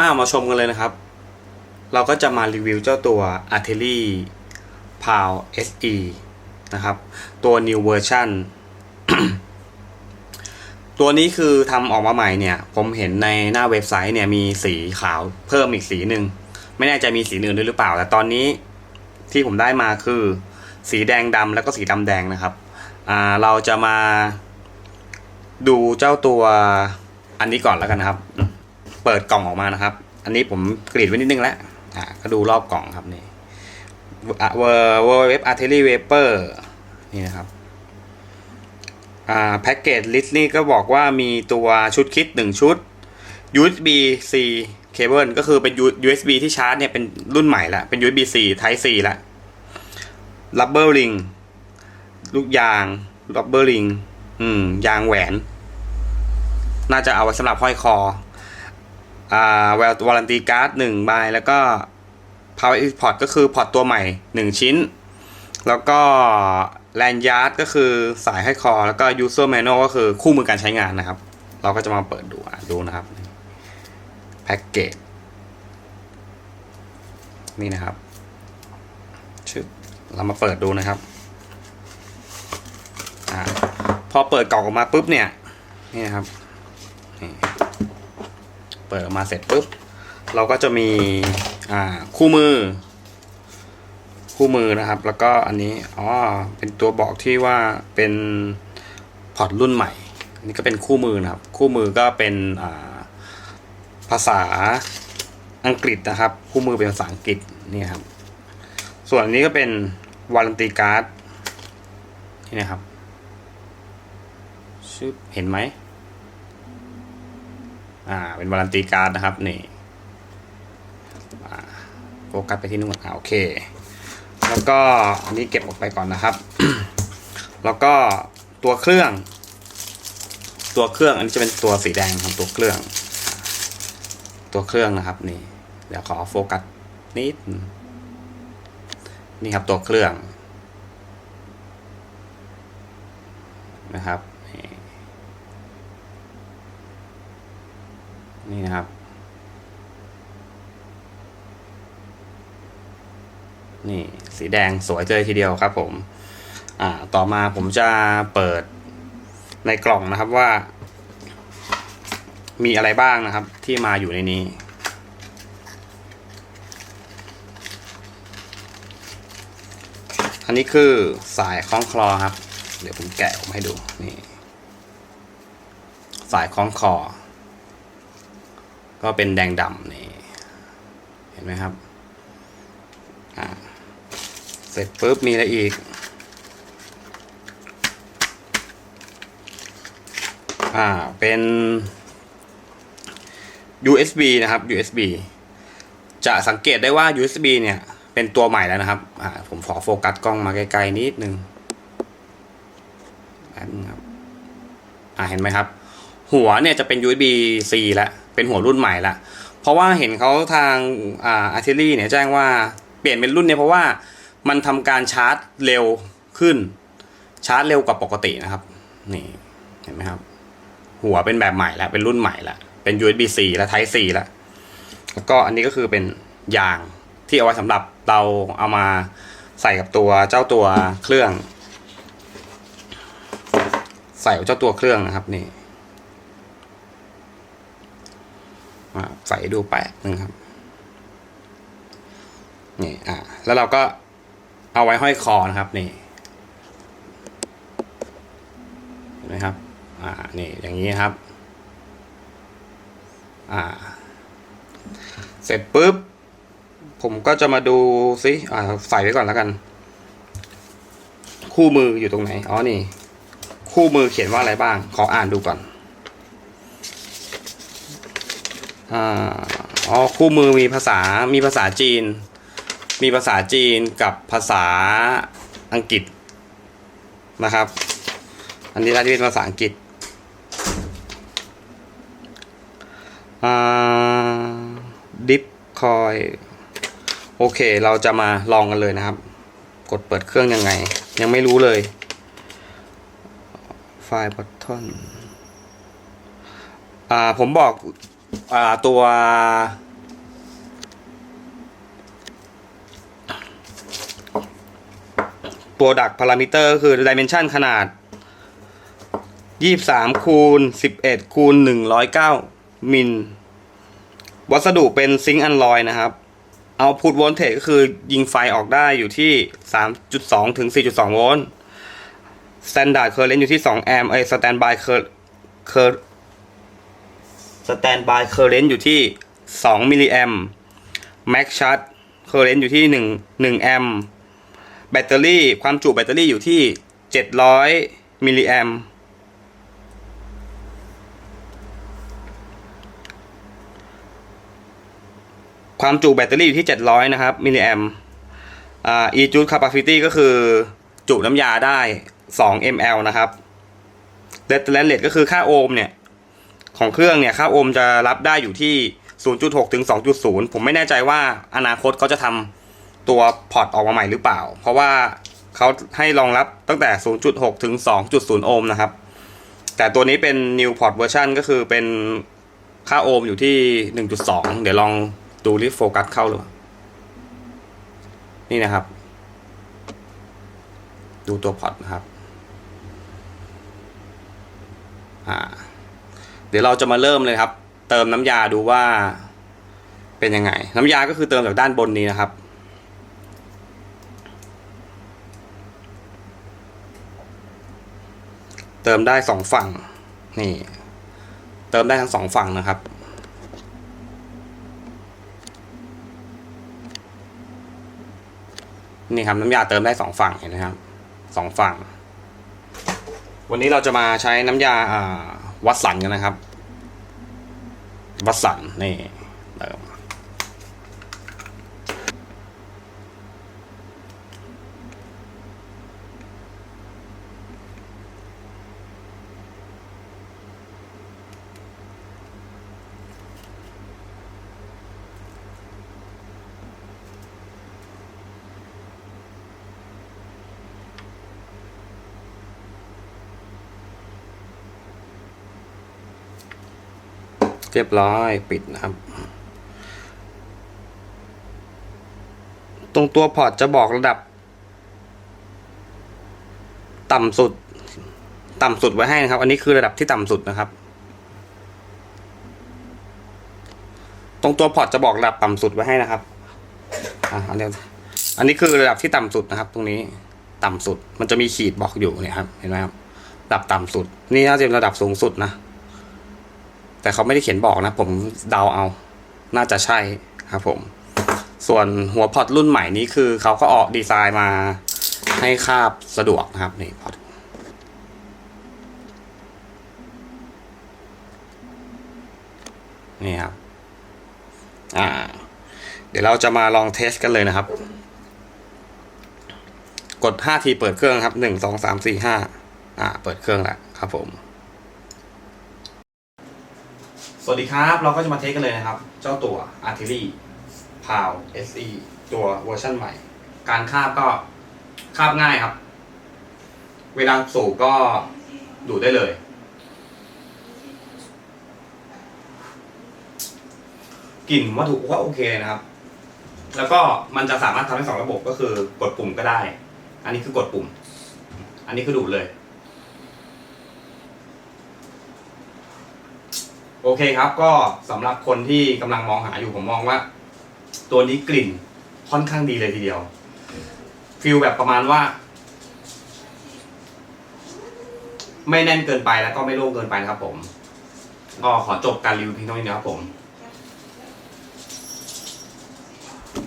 อ้ามาชมกันเลยนะครับ เราก็จะมารีวิวเจ้าตัว a r t e l y p a l SE นะครับ ตัว new version ตัวนี้คือทำออกมาใหม่เนี่ย ผมเห็นในหน้าเว็บไซต์เนี่ยมีสีขาวเพิ่มอีกสีหนึ่ง ไม่แน่ใจมีสีอื่นด้วยหรือเปล่า แต่ตอนนี้ที่ผมได้มาคือ สีแดงดำแล้วก็สีดำแดงนะครับ อ่าเราจะมาดูเจ้าตัวอันนี้ก่อนแล้วกันนะครับ เปิดกล่องออกมานะครับ อันนี้ผมกรีดไว้นิดนึงแล้วอ่าก็ดูรอบกล่องครับนี่เวอร์เวอร์เว็บอาร์เทลี่เวเปอร์นี่นะครับอ่าแพ็กเกจลิสต์นี่ก็บอกว่ามีตัวชุดคิด 1 ชุด USB C เคเบิลก็คือเป็น USB ที่ชาร์จเนี่ยเป็นรุ่นใหม่ละเป็น USB C Type C ละ Rubber Ring ลูกยาง Rubber Ring อืมยางแหวน น่าจะเอาไว้สำหรับห้อยคอ อ่าวารันตีการ์ดหนึ่งใบแล้วก็ power import ก็คือพอร์ตตัวใหม่หนึ่งชิ้น แล้วก็แลนยาร์ดก็คือสายให้คอ แล้วก็ user manual ก็คือคู่มือการใช้งานนะครับ เราก็จะมาเปิดดูดูนะครับแพ็กเกจนี่นะครับชึบเรามาเปิดดูนะครับอพอเปิดกล่องออกมาปุ๊บเนี่ย นี่นะครับ เปิดออกมาเสร็จปุ๊บเราก็จะมีอ่าคู่มือ คู่มือนะครับ แล้วก็อันนี้อ๋อเป็นตัวบอกที่ว่าเป็นพอร์ตรุ่นใหม่อันนี้ก็เป็นคู่มือนะครับ คู่มือก็เป็นอ่าภาษาอังกฤษนะครับ คู่มือเป็นภาษาอังกฤษนี่ครับ ส่วนอันนี้ก็เป็นวารันตีการ์ดนี่นะครับชึบเห็นไหม อ่า เป็นวารันตีการ์ดนะครับ นี่โฟกัสไปที่นู่นอ่าโอเค แล้วก็อันนี้เก็บออกไปก่อนนะครับ แล้วก็ตัวเครื่อง ตัวเครื่องอันนี้จะเป็นตัวสีแดงของตัวเครื่อง ตัวเครื่องนะครับ นี่ เดี๋ยวขอโฟกัสนิดนี่ครับตัวเครื่องนะครับ นี่นะครับ นี่สีแดงสวยเลยทีเดียวครับ ผม อ่า ต่อมาผมจะเปิดในกล่องนะครับว่า มีอะไรบ้างนะครับ ที่มาอยู่ในนี้อันนี้คือสายคล้องคลอครับ เดี๋ยวผมแกะออกมาให้ดูนี่ สายคล้องคอ ก็เป็นแดงดำนี่ เห็นไหมครับ เสร็จปุ๊บมีอะไรอีก อ่า เป็น USB นะครับ USB จะสังเกตได้ว่า USB เนี่ย เป็นตัวใหม่แล้วนะครับ อ่า ผมขอโฟกัสกล้องมาไกลๆนิดนึงแป๊บนึงครับ อ่า เห็นไหมครับ หัวเนี่ยจะเป็น USB C ละเป็นหัวรุ่นใหม่ละเพราะว่าเห็นเขาทางอ่า a r t i l l y เนี่ยแจ้งว่าเปลี่ยนเป็นรุ่นเนี่ยเพราะว่ามันทำการชาร์จเร็วขึ้น ชาร์จเร็วกว่าปกตินะครับ นี่เห็นไหมครับ หัวเป็นแบบใหม่แล้วเป็นรุ่นใหม่แล้วเป็น USB C และ Type C แล้วแล้วก็อันนี้ก็คือเป็นยางที่เอาไว้สำหรับเราเอามาใส่กับตัวเจ้าตัวเครื่อง ใส่กับเจ้าตัวเครื่องนะครับนี่อ่า ใส่ดูแปะนึงครับนี่อ่าแล้วเราก็เอาไว้ห้อยคอนะครับนี่เห็นไหมครับอ่านี่อย่างนี้ครับอ่าเสร็จปุ๊บ ผมก็จะมาดูซิอ่าใส่ไว้ก่อนแล้วกัน คู่มืออยู่ตรงไหน อ๋อ นี่ คู่มือเขียนว่าอะไรบ้าง ขออ่านดูก่อน อ๋อคู่มือมีภาษามีภาษาจีน มีภาษาจีนกับภาษาอังกฤษนะครับ อันนี้ได้ที่เป็นภาษาอังกฤษอ่าดิฟคอยโอเค เราจะมาลองกันเลยนะครับ กดเปิดเครื่องยังไง ยังไม่รู้เลย ไฟล์บัตทอนอ่าผมบอก ตัวตัวดักพารามิเตอร์คือดิเมนชันขนาด 23คูณ11คูณ109 มิล วัสดุเป็นซิงค์อันลอยนะครับเอาพุทโวลเทจก็คือยิงไฟออกได้อยู่ที่ 3.2 ถึง 4.2 โวลต์สแตนดาร์ดเคอร์เรนต์อยู่ที่ 2 แอมป์ไอสแตนบายเคอร์เคอร์ ย standby cur cur standby current อยู่ที่ 2 มิลลิแอมป์ max charge current อยู่ที่ 1 1 แอมป์แบตเตอรี่ความจุแบตเตอรี่อยู่ที่ 700 มิลลิแอมป์ความจุแบตเตอรี่อยู่ที่ 700 นะครับ มิลลิแอมป์อ่า e juice capacity ก็คือจุน้ำยาได้ 2 ml นะครับเ e ต a เลตก็คือค่าโอห์มเนี่ย ของเครื่องเนี่ยค่าโอห์มจะรับได้อยู่ที่ 0.6 ถึง 2.0 ผมไม่แน่ใจว่าอนาคตเขาจะทำตัวพอร์ตออกมาใหม่หรือเปล่า เพราะว่าเขาให้รองรับตั้งแต่ 0.6 ถึง 2.0 โอห์มนะครับ แต่ตัวนี้เป็น new port version ก็คือเป็นค่าโอห์มอยู่ที่ 1.2 เดี๋ยวลองดูรีโฟกัสเข้าหรือเล่านี่นะครับ ดูตัวพอร์ตนะครับ อ่า เดี๋ยวเราจะมาเริ่มเลยครับ เติมน้ำยาดูว่าเป็นยังไง น้ำยาก็คือเติมจากด้านบนนี้นะครับ เติมได้สองฝั่งนี่เติมได้ทั้งสองฝั่งนะครับนี่ครับน้ำยาเติมได้สองฝั่งเห็นไหมครับสองฝั่ง วันนี้เราจะมาใช้น้ำยาอ่า วัดสันกันนะครับ วัดสันนี่เติม เรียบร้อยปิดนะครับ ตรงตัวพอร์ตจะบอกระดับ ต่ำสุด ต่ำสุดไว้ให้นะครับ อันนี้คือระดับที่ต่ำสุดนะครับ ตรงตัวพอร์ตจะบอกระดับต่ำสุดไว้ให้นะครับอ่าอันนี้อันนี้คือระดับที่ต่ำสุดนะครับ ตรงนี้ต่ำสุดมันจะมีขีดบอกอยู่เนี่ยครับเห็นไหมครับระดับต่ำสุด นี่น่าจะเป็นระดับสูงสุดนะ แต่เขาไม่ได้เขียนบอกนะ ผมเดาเอา น่าจะใช่ครับผม ส่วนหัวพอตรุ่นใหม่นี้คือเขาก็ออกดีไซน์มาให้คาบสะดวกนะครับนี่พอตนี่ครับ อ่า เดี๋ยวเราจะมาลองเทสกันเลยนะครับ กด5ทีเปิดเครื่องครับ 1 2 3 4 5 อ่า เปิดเครื่องแล้วครับผม สวัสดีครับ เราก็จะมาเทสกันเลยนะครับ เจ้าตัว Artillery p a l SE ตัวเวอร์ชันใหม่ การคาบก็คาบง่ายครับ เวลาสูบก็ดูดได้เลย กลิ่นวัตถุก็โอเคเลยนะครับ แล้วก็มันจะสามารถทำได้สองระบบก็คือกดปุ่มก็ได้ อันนี้คือกดปุ่ม อันนี้คือดูดเลย โอเคครับก็สำหรับคนที่กำลังมองหาอยู่ผมมองว่า ตัวนี้กลิ่นค่อนข้างดีเลยทีเดียวฟิลแบบประมาณว่า ไม่แน่นเกินไปแล้วก็ไม่โล่งเกินไปนะครับผมก็ขอจบการรีวิวเพียงเท่านี้นะครับผม